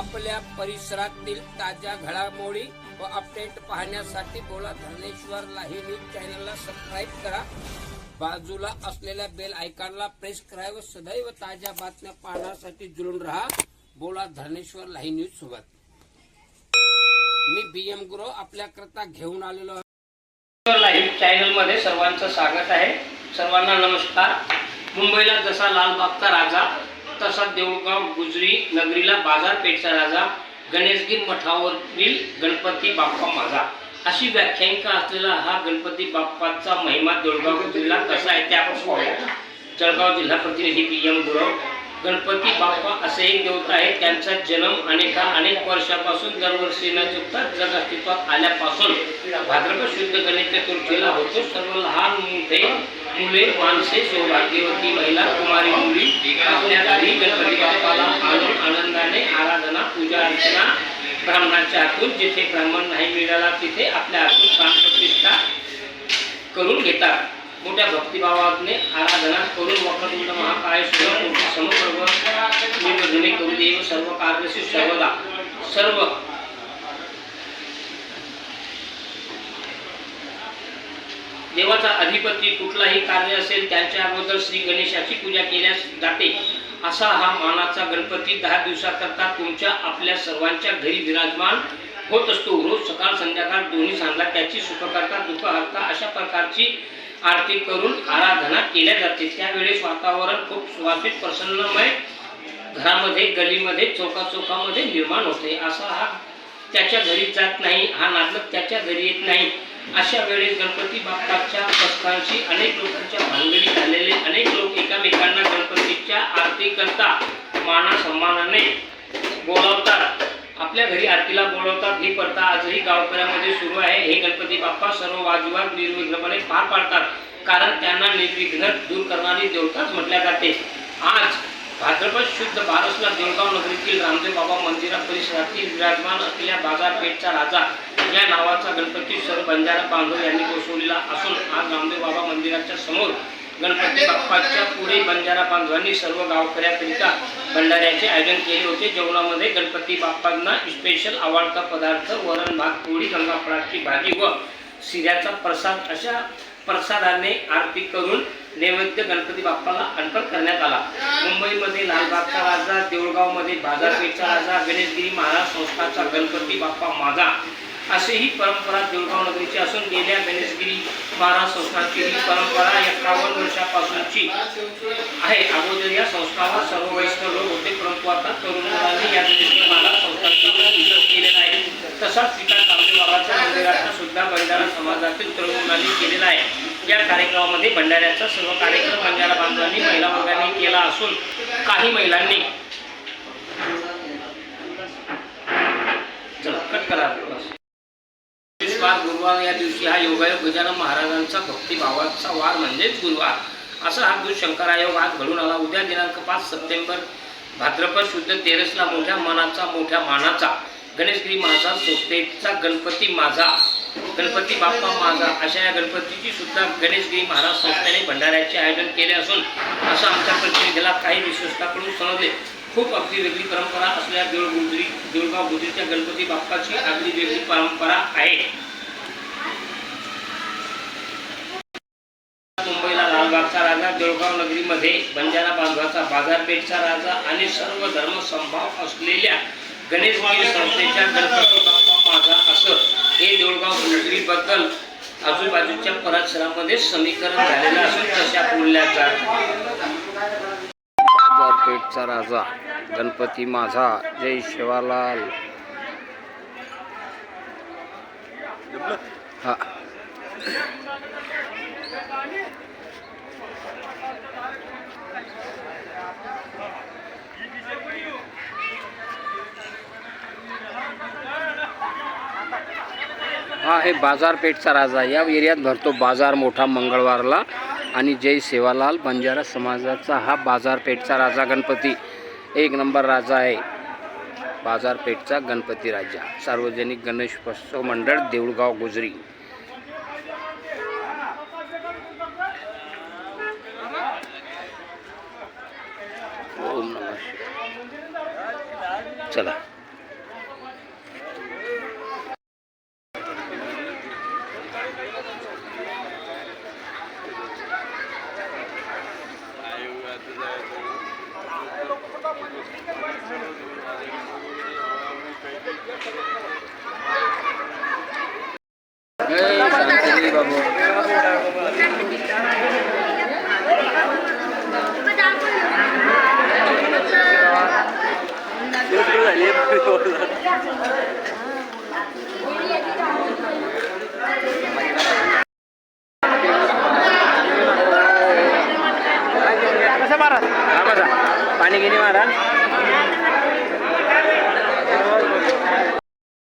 आपल्या परिसरातील ताज्या घडामोडी व अपडेट पाहण्यासाठी बोला धनेश्वर लाही न्यूज चॅनलला सबस्क्राईब करा. बाजूला असलेल्या बेल आयकॉनला प्रेस करा व सदैव ताज्या बातम्या पाहण्यासाठी जुळून राहा. बोला धनेश्वर लाही न्यूज सोबत. मी बी एम गुरु आपल्याकरता घेऊन आलेलो आहे. लाईव्ह चॅनलमध्ये सर्वांचं स्वागत आहे. सर्वांना नमस्कार. मुंबईला जसा लालबागचा राजा तसा देऊळगाव गुजरी नगरीला बाजारपेठचा राजा गणेशगीर मठावरील गणपती बाप्पा माझा. अशी व्याख्यायिका असलेला हा गणपती बाप्पाचा महिमा देऊळगाव गुजरीला कसा आहे ते आपण पाहूया. जळगाव जिल्हा प्रतिनिधी पी एम गुरव गणपती बाप्पा असे एक देवता आहे त्यांचा जन्म अनेका अनेक वर्षापासून दरवर्षी न चुकता जग अस्तित्वात आल्यापासून भाद्रपद शुद्ध गणेश चतुर्थीला होतो. सर्व लहान मोठे मुले माणसे सौभाग्यवती महिला कुमारी मुली आपल्या घरी गणपती बाप्पाला आणून आनंदाने आराधना पूजा अर्चना ब्राह्मणाच्या हातून जिथे ब्राह्मण नाही मिळाला तिथे आपल्या हातून प्राणप्रतिष्ठा करून घेतात. मोठ्या भक्तिभावाने आराधना करून वक्रतुंड महाकाय सुर समप्रभ निर्वधने करू देव सर्व कार्यशी सर्वदा. सर्व देवाचा अधिपती कुठलाही कार्य असेल त्यांच्या अगोदर श्री गणेशाची पूजा केल्यास जाते. असा हा मानाचा गणपती दहा दिवसाकरता तुमच्या आपल्या सर्वांच्या घरी विराजमान होत असतो. रोज सकाळ संध्याकाळ दोन्ही सांगला त्याची सुखकर्ता दुःखहर्ता अशा प्रकारची आरती करून आराधना केल्या जाते. त्यावेळेस वातावरण खूप सुवासित प्रसन्नमय घरामध्ये गलीमध्ये चौका चौकामध्ये निर्माण होते. असा हा त्याच्या घरी जात नाही. हा नाटक त्याच्या घरी येत नाही. अशा वेळेस गणपती बाप्पाच्या प्रस्थांशी अनेक लोकांच्या भानगडी झालेले अनेक लोक एकामेकांना गणपतीच्या आरती करता माना सन्मानाने बोलावतात. आपल्या घरी आरतीला बोलवतात. ही प्रथा आजही गावकऱ्यामध्ये सुरू आहे. हे गणपती बाप्पा सर्व वाजवाद निर्विघ्नपणे पार पाडतात. कारण त्यांना निर्विघ्न दूर करणारी देवताच म्हटल्या जाते. आज भाद्रपद शुद्ध बारसला देवगाव नगरीतील रामदेव बाबा मंदिरा परिसरातील विराजमान असलेल्या बाजारपेठचा राजा या नावाचा गणपती सर बंजारा बांधव यांनी बसवलेला असून आज रामदेव बाबा मंदिराच्या समोर गणपती बाप्पाच्या पुढे बंजारा बांधवांनी सर्व गावकऱ्याकरिता भंडाऱ्याचे आयोजन केले होते. जेवणामध्ये गणपती बाप्पांना स्पेशल आवडता पदार्थ वरण भात पोळी गंगाफळाची भाजी व शिऱ्याचा प्रसाद अशा प्रसादाने आरती करून नैवेद्य गणपती बाप्पाला अर्पण करण्यात आला. मुंबईमध्ये लालबागचा राजा देऊळगावमध्ये बाजारपेठचा राजा गणेशगिरी महाराज संस्थाचा गणपती बाप्पा माझा. असे ही परंपरा देऊळगाव नगरीची असून गेल्या गणेशगिरी महाराज संस्थाची ही परंपरा एकावन्न वर्षापासूनची आहे. अगोदर या संस्थावर सर्व वयस्क लोक होते परंतु आता तरुण मुलांनी या गणेशगिरी महाराज संस्थाचा विकास केलेला आहे. तसाच पिता रामदेव बाबाच्या मंदिराचा सुद्धा बंजारा समाजातील तरुण मुलांनी केलेला आहे. या कार्यक्रमामध्ये भंडाऱ्याचा सर्व कार्यक्रम बंजारा बांधवांनी महिला वर्गाने केला असून काही महिलांनी कट करा. गुरुवार या दिवशी हा योगायोग गजानन महाराजांचा भक्तिभावाचा वार म्हणजेच गुरुवार. असा हा दिवस शंकरायोग आज घडून आला. उद्या दिनांक पाच सप्टेंबर भाद्रपद शुद्ध तेरसला मोठ्या मनाचा मोठ्या मानाचा गणेशगिरी महाराज सोपतेचा गणपती माझा. गणपती बाप्पा माझा अशा या गणपतीची सुद्धा गणेशगिरी महाराज संस्थेने भंडाऱ्याचे आयोजन केले असून असं आमच्या प्रतिनिधीला काही विशेषताकडून समजले. खूप अगदी वेगळी परंपरा असलेल्या देऊळ गुजरी देऊळगाव गुजरीच्या गणपती बाप्पाची अगदी वेगळी परंपरा आहे. मुंबईला लालबागचा राजा देऊळगाव नगरीमध्ये बंजारा बांधवाचा बाजारपेठचा राजा आणि सर्व धर्म संभाव असलेल्या गणेशगिरी संस्थेच्या गणपती बाप्पा माझा असं हे देऊळगाव मंडळीबद्दल आजूबाजूच्या परिसरामध्ये समीकरण झालेलं असून तशा बोलल्या जात बाजारपेठचा राजा गणपती माझा जय शिवालाल. हा. हा हे बाजारपेठचा राजा या एरियात भरतो बाजार मोठा मंगळवारला. आणि जय सेवालाल बंजारा समाजाचा हा बाजारपेठचा राजा गणपती. एक नंबर राजा आहे. बाजारपेठचा गणपती राजा. सार्वजनिक गणेशोत्सव मंडळ देऊळगाव गुजरी. ओम नमः चला. कसं मारा पाणी घेणे मारा